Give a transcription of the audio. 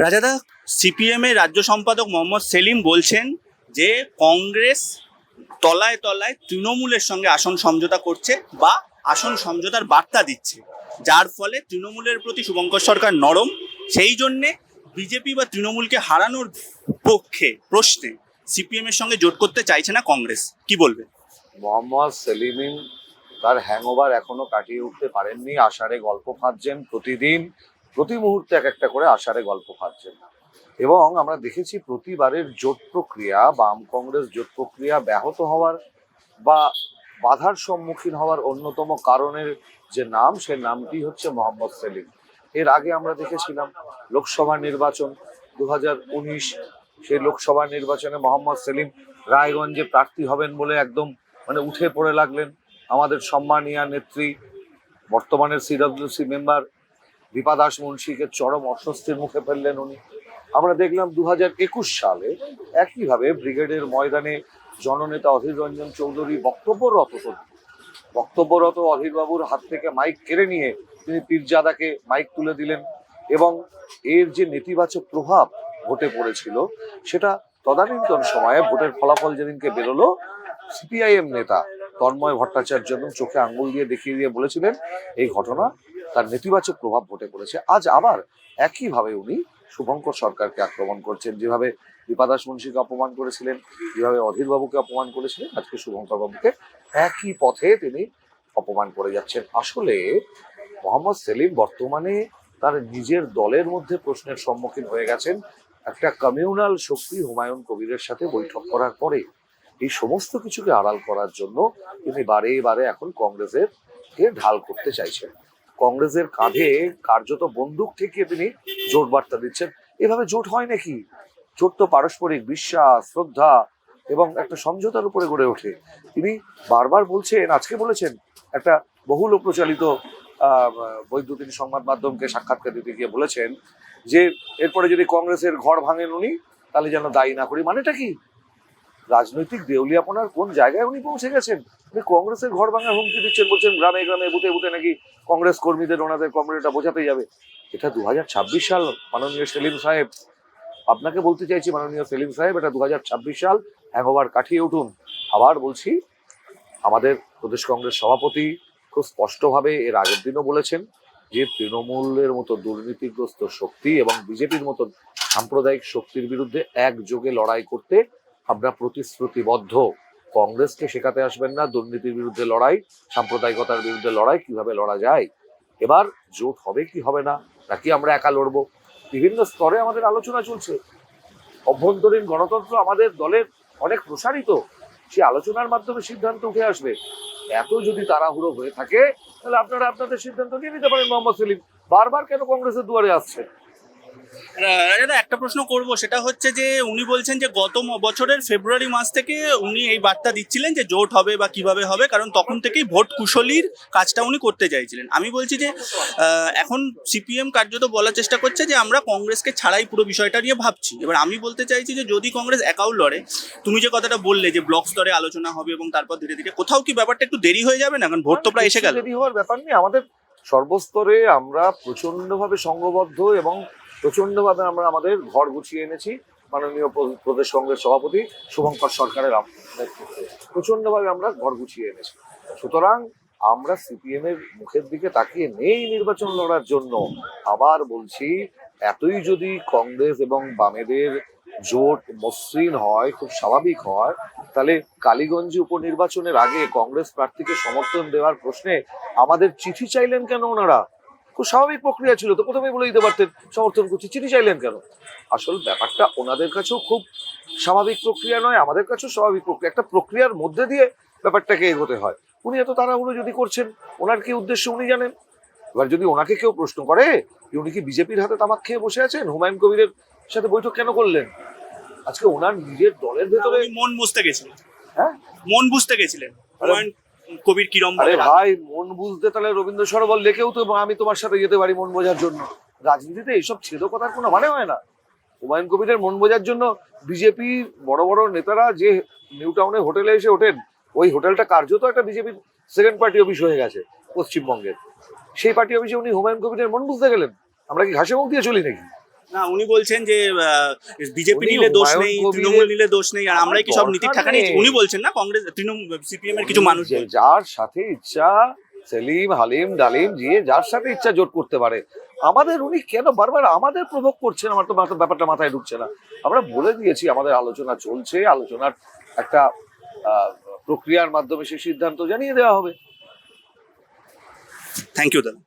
রাজাদা CPM এর রাজ্য সম্পাদক মোহাম্মদ সেলিম বলছেন যে কংগ্রেস তলায় তলায় তৃণমূলের সঙ্গে আসন সমঝোতা করছে বা আসন সমঝোতার বার্তা দিচ্ছে। যার ফলে তৃণমূলের প্রতি শুভঙ্কর সরকার নরম, সেই জন্যে বিজেপি বা তৃণমূলকে হারানোর পক্ষে প্রশ্নে সিপিএম এর সঙ্গে জোট করতে চাইছে না কংগ্রেস। কি বলবে মোহাম্মদ সেলিমিন তার হ্যাংওভার এখনও কাটিয়ে উঠতে পারেননি। আষাঢ়ে গল্প ফাঁদছেন প্রতিদিন। প্রতি মুহূর্তে এক একটা করে আষাঢ়ে গল্প ফাঁদছেন এবং আমরা দেখেছি প্রতিবারের জোট প্রক্রিয়া, বাম কংগ্রেস জোট প্রক্রিয়া ব্যাহত হওয়ার বা বাধার সম্মুখীন হওয়ার অন্যতম কারণের যে নাম, সে নামটি হচ্ছে মোহাম্মদ সেলিম। এর আগে আমরা দেখেছিলাম লোকসভা নির্বাচন দু সেই লোকসভা নির্বাচনে মোহাম্মদ সেলিম রায়গঞ্জে প্রার্থী হবেন বলে একদম মানে উঠে পড়ে লাগলেন। আমাদের সম্মানীয় নেত্রী, বর্তমানের সিডব্লিউসি মেম্বার দীপা দাস মুন্সিকে চরম অস্বস্তির মুখে ফেললেন উনি। আমরা দেখলাম দু হাজার একুশ সালে একইভাবে ব্রিগেডের ময়দানে জননেতা অধীর রঞ্জন চৌধুরী বক্তব্যরত বক্তব্যরত অধীরবাবুর হাত থেকে মাইক কেড়ে নিয়ে তিনি পীরজাদাকে মাইক তুলে দিলেন এবং এর যে নেতিবাচক প্রভাব ভোটে পড়েছিল, সেটা তদানীন্তন সময়ে ভোটের ফলাফল যেদিনকে বেরোলো, সিপিআইএম নেতা তন্ময় ভট্টাচার্য চোখে আঙ্গুল দিয়ে দেখিয়ে দিয়ে বলেছিলেন, এই ঘটনা তার নেতিবাচক প্রভাব ভোটে পড়েছে আজ আবার একইভাবে উনি শুভঙ্কর সরকারকে আক্রমণ করছেন। যেভাবে দীপাদাস মুন্সিকে অপমান করেছিলেন, যেভাবে অধীর বাবুকে অপমান করেছিলেন, আজকে শুভঙ্কর বাবুকে একই পথে তিনি অপমান করে যাচ্ছেন। আসলে মোহাম্মদ সেলিম বর্তমানে তার নিজের দলের মধ্যে প্রশ্নের সম্মুখীন হয়ে গেছেন। একটা কমিউনাল শক্তি হুমায়ুন কবিরের সাথে বৈঠক করার পরে এই সমস্ত কিছুকে আড়াল করার জন্য তিনি বারে বারে এখন কংগ্রেসের কে ঢাল করতে চাইছেন। কংগ্রেসের কাঁধে কার্যত বন্দুক ঠেকিয়ে তিনি জোট বার্তা দিচ্ছেন। এভাবে জোট হয় নাকি? জোট তো পারস্পরিক বিশ্বাস, শ্রদ্ধা এবং একটা সমঝোতার উপরে গড়ে ওঠে। তিনি বারবার বলছেন, আজকে বলেছেন, একটা বহুল প্রচালিত বৈদ্যুতিন সংবাদ মাধ্যমকে সাক্ষাৎকার দিতে গিয়ে বলেছেন যে, এরপরে যদি কংগ্রেসের ঘর ভাঙেন উনি, তাহলে যেন দায়ী না করি। মানেটা কি? রাজনৈতিক দেউলিয়াপনার কোন জায়গায় উনি পৌঁছে গেছেন? উনি কংগ্রেসের ঘর ভাঙার হুমকি দিচ্ছেন, বলছেন গ্রামে গ্রামে বুথে বুথে নাকি কংগ্রেস কর্মীদের, ওনাদের কমরেডটা বোঝাতে যাবে। এটা দুহাজার ছাব্বিশ সাল, মাননীয় সেলিম সাহেব। আপনাকে বলতে চাইছি, মাননীয় সেলিম সাহেব, এটা দুহাজার ছাব্বিশ সাল, হ্যাংওভার কাটিয়ে উঠুন। আবার বলছি, আমাদের প্রদেশ কংগ্রেস সভাপতি খুব স্পষ্টভাবে এর আগের দিনও বলেছেন যে তৃণমূলের মতো দুর্নীতিগ্রস্ত শক্তি এবং বিজেপির মতো সাম্প্রদায়িক শক্তির বিরুদ্ধে একযোগে লড়াই করতে আমরা প্রতিশ্রুতিবদ্ধ। কংগ্রেসকে শেখাতে আসবেন না, দুর্নীতির বিরুদ্ধে লড়াই, সাম্প্রদায়িকতার বিরুদ্ধে লড়াই, কীভাবে লড়া যায়। এবার জোট হবে কি হবে না, নাকি আমরা একা লড়বো? বিভিন্ন স্তরে আমাদের আলোচনা চলছে। অভ্যন্তরীণ গণতন্ত্র আমাদের দলের অনেক প্রসারিত সেই আলোচনার মাধ্যমে সিদ্ধান্ত উঠে আসবে। এত যদি তাড়াহুড়ো হয়ে থাকে, তাহলে আপনারা আপনাদের সিদ্ধান্ত নিয়ে নিতে পারেন, মোহাম্মদ সেলিম। বারবার কেন কংগ্রেসের দুয়ারে আসছে রাজাদা একটা প্রশ্ন করব। সেটা হচ্ছে যে, উনি বলছেন যে, গত বছরের ফেব্রুয়ারি মাস থেকে উনি এই বার্তা দিচ্ছিলেন যে, জোট হবে বা কীভাবে হবে, কারণ তখন থেকেই ভোট কুশলীর কাজটা উনি করতে চাইছিলেন। আমি বলছি যে এখন সিপিএম কার্যত বলার চেষ্টা করছে যে, আমরা কংগ্রেসকে ছাড়াই পুরো বিষয়টা নিয়ে ভাবছি। এবার আমি বলতে চাইছি যে, যদি কংগ্রেস একাও লড়ে, তুমি যে কথাটা বললে যে, ব্লক স্তরে আলোচনা হবে এবং তারপর ধীরে ধীরে, কোথাও কি ব্যাপারটা একটু দেরি হয়ে যাবে না? কারণ ভোট তো প্রায় এসে গেল। দেরি হওয়ার ব্যাপার নেই। আমাদের সর্বস্তরে আমরা প্রচন্ডভাবে সংঘবদ্ধ এবং প্রচন্ডভাবে আমরা আমাদের ঘর গুছিয়ে এনেছি। মাননীয় প্রদেশ কংগ্রেস সভাপতি শুভঙ্কর সরকারের নেতৃত্বে প্রচন্ডভাবে আমরা ঘর গুছিয়ে এনেছি। সুতরাং আমরা সিপিএম এর মুখের দিকে তাকিয়ে নেই নির্বাচন লড়ার জন্য। আবার বলছি, এতই যদি কংগ্রেস এবং বামেদের জোট মসৃণ হয়, খুব স্বাভাবিক হয়, তাহলে কালীগঞ্জ উপনির্বাচনের আগে কংগ্রেস প্রার্থীকে সমর্থন দেওয়ার প্রশ্নে আমাদের চিঠি চাইলেন কেন ওনারা? খুব স্বাভাবিক প্রক্রিয়া ছিল তো প্রথমেই বলে দিতে পারতেন সমর্থন করছি। চিঠি চাইলেন কেন? আসল ব্যাপারটা ওনাদের কাছেও খুব স্বাভাবিক প্রক্রিয়া নয় আমাদের কাছেও স্বাভাবিক প্রক্রিয়া। একটা প্রক্রিয়ার মধ্যে দিয়ে ব্যাপারটাকে এগোতে হয়। উনি এত তাড়াহুড়ো যদি করছেন ওনার কি উদ্দেশ্য উনি জানেন? এবার যদি ওনাকে কেউ প্রশ্ন করে যে উনি কি বিজেপির হাতে তামাক খেয়ে বসে আছেন হুমায়ুন কবিরের সাথে বৈঠক কেন করলেন? আজকে ওনার নিজের দলের ভেতরে মন বুঝতে গেছিলেন। হ্যাঁ? মন বুঝতে গেছিলেন। হুমায়ুন কবির কিরম আরে ভাই মন বুঝতে তাহলে রবীন্দ্র সরোবর লেখেও তো আমি তোমার সাথে যেতে পারি মন বোঝার জন্য। রাজনীতিতে এইসব ছেদ কথার কোনো মানে হয় না। হুমায়ুন কবিরের মন বোঝার জন্য বিজেপি বড় বড় নেতারা যে নিউ টাউনে হোটেলে এসে ওঠেন ওই হোটেলটা কার্যত একটা বিজেপির সেকেন্ড পার্টি অফিস হয়ে গেছে পশ্চিমবঙ্গের। সেই পার্টি অফিসে উনি হুমায়ুন কবিরের মন বুঝতে গেলেন। আমরা কি ঘাসে মুখ দিয়ে চলি নাকি? না উনি বলছেন যে বিজেপি নিলে দোষ নেই তৃণমূল নিলে দোষ নেই আর আমরাই কি সব নীতির দরকার নেই। উনি বলছেন না কংগ্রেস তৃণমূল সিপিএম এর কিছু মানুষ যার সাথে ইচ্ছা সেলিম হালিম ডালিম যে যার সাথে ইচ্ছা জোট করতে পারে আমাদের উনি কেন বারবার আমাদের প্রভোগ করছেন? আমার তো ব্যাপারটা মাথায় ঢুকছে না। আমরা বলে দিয়েছি আমাদের আলোচনা চলছে আলোচনার একটা আহ, প্রক্রিয়ার মাধ্যমে সেই সিদ্ধান্ত জানিয়ে দেওয়া হবে। থ্যাংক ইউ দাদা।